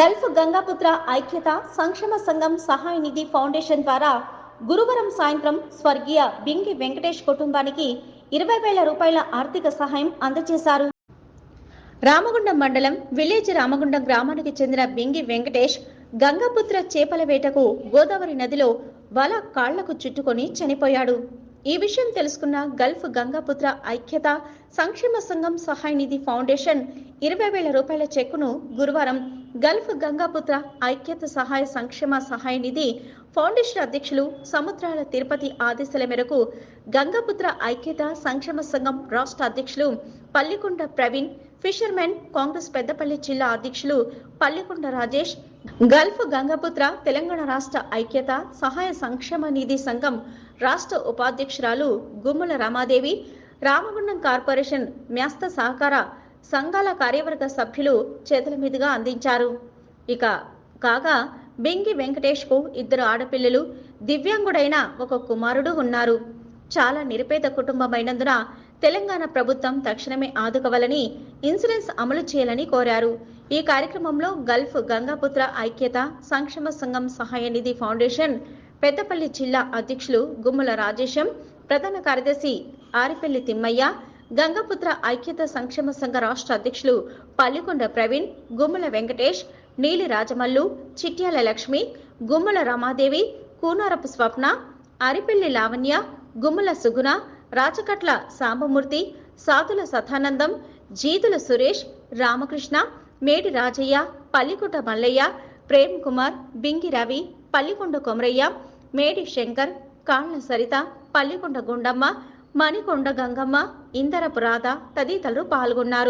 Gulf Gangaputra ఐక్యత సంక్షేమ సంఘం సహాయ నిధి ఫౌండేషన్ ద్వారా గురువారం సాయంత్రం స్వర్గీయ బింగి వెంకటేష్ కుటుంబానికి ఇరవై వేల రూపాయల ఆర్థిక సహాయం అందజేశారు. రామగుండం మండలం విలేజ్ రామగుండం గ్రామానికి చెందిన బింగి వెంకటేష్ గంగాపుత్ర చేపల వేటకు గోదావరి నదిలో వల కాళ్ళకు చుట్టుకొని చనిపోయాడు. ఈ విషయం తెలుసుకున్న గల్ఫ్ గంగాపుత్ర ఐక్యత సంక్షేమ సంఘం సహాయ నిధి ఫౌండేషన్ ఇరవై వేల రూపాయల చెక్కును గురువారం గల్ఫ్ గంగాపుత్ర ఐక్యత సహాయ సంక్షేమ సహాయ నిధి ఫౌండేషన్ అధ్యక్షులు సముద్రాల తిరుపతి ఆదేశాల మేరకు గంగాపుత్ర ఐక్యత సంక్షేమ సంఘం రాష్ట్ర అధ్యక్షులు పల్లికొండ ప్రవీణ్ ఫిషర్మెన్ కాంగ్రెస్ పెద్దపల్లి జిల్లా అధ్యక్షులు పల్లికొండ రాజేష్ గల్ఫ్ గంగాపుత్ర తెలంగాణ రాష్ట్ర ఐక్యత సహాయ సంక్షేమ నిధి సంఘం రాష్ట్ర ఉపాధ్యక్షురాలు గుమ్మల రామాదేవి రామగుండం కార్పొరేషన్ మ్యాస్త సహకార సంఘాల కార్యవర్గ సభ్యులు చేతుల మీదుగా అందించారు. ఇక కాగా బింగి వెంకటేష్కు ఇద్దరు ఆడపిల్లలు దివ్యాంగుడైన ఒక కుమారుడు ఉన్నారు. చాలా నిరుపేద కుటుంబమైనందున తెలంగాణ ప్రభుత్వం తక్షణమే ఆదుకోవాలని ఇన్సూరెన్స్ అమలు చేయాలని కోరారు. ఈ కార్యక్రమంలో గల్ఫ్ గంగాపుత్ర ఐక్యత సంక్షేమ సంఘం సహాయ నిధి ఫౌండేషన్ పెద్దపల్లి జిల్లా అధ్యక్షులు గుమ్మల రాజేశం ప్రధాన కార్యదర్శి ఆరిపల్లి తిమ్మయ్య గంగపుత్ర ఐక్యత సంక్షేమ సంఘ రాష్ట్ర అధ్యక్షులు పల్లికొండ ప్రవీణ్ గుమ్మల వెంకటేష్ నీలి రాజమల్లు చిట్యాల లక్ష్మి గుమ్మల రమాదేవి కూనారపు స్వప్న అరిపెల్లి లావణ్య గుమ్మల సుగుణ రాచకట్ల సాంబమూర్తి సాతుల సతానందం జీతుల సురేష్ రామకృష్ణ మేడి రాజయ్య పల్లికొండ మల్లయ్య ప్రేమ్ కుమార్ బింగి రవి పల్లికొండ కొమరయ్య మేడి శంకర్ కాళ్ళ సరిత పల్లికొండ గుండమ్మ మణికొండ గంగమ్మ ఇందరపు రాధ తదితరులు పాల్గొన్నారు.